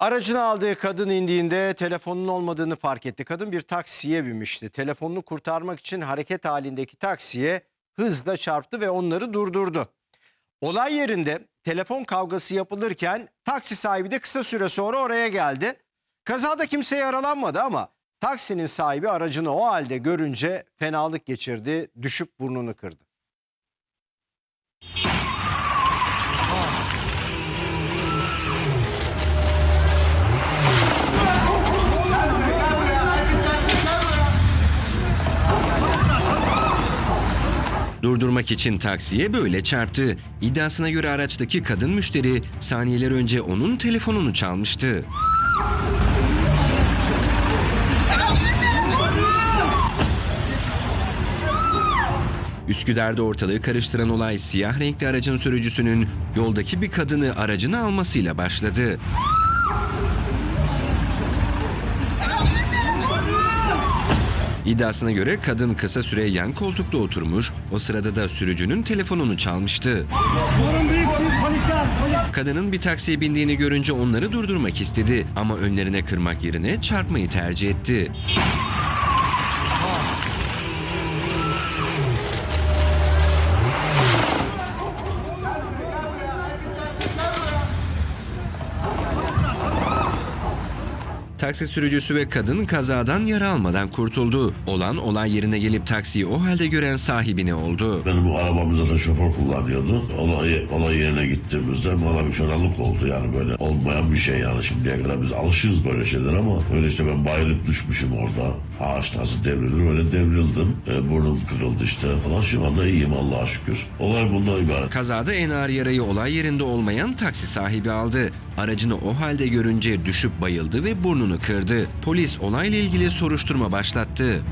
Aracını aldığı kadın indiğinde telefonun olmadığını fark etti. Kadın bir taksiye binmişti. Telefonunu kurtarmak için hareket halindeki taksiye hızla çarptı ve onları durdurdu. Olay yerinde telefon kavgası yapılırken taksi sahibi de kısa süre sonra oraya geldi. Kazada kimse yaralanmadı ama taksinin sahibi aracını o halde görünce fenalık geçirdi, düşüp burnunu kırdı. Durdurmak için taksiye böyle çarptı. İddiasına göre araçtaki kadın müşteri saniyeler önce onun telefonunu çalmıştı. Üsküdar'da ortalığı karıştıran olay siyah renkli aracın sürücüsünün yoldaki bir kadını aracına almasıyla başladı. İddiasına göre kadın kısa süre yan koltukta oturmuş, o sırada da sürücünün telefonunu çalmıştı. Kadının bir taksiye bindiğini görünce onları durdurmak istedi ama önlerine kırmak yerine çarpmayı tercih etti. Taksi sürücüsü ve kadın kazadan yara almadan kurtuldu. Olan olay yerine gelip taksiyi o halde gören sahibine oldu. Benim bu arabamı zaten şoför kullanıyordu. Olay, olay yerine gittiğimizde bana bir fenalık oldu yani böyle olmayan bir şey yani şimdiye kadar biz alışığız böyle şeyler ama öyle işte ben bayılıp düşmüşüm orada. Ağaç nasıl devrilir öyle devrildim. E, burnum kırıldı işte falan. Şu anda iyiyim Allah'a şükür. Olay bundan ibaret. Kazada en ağır yarayı olay yerinde olmayan taksi sahibi aldı. Aracını o halde görünce düşüp bayıldı ve burnunu kırdı. Polis olayla ilgili soruşturma başlattı.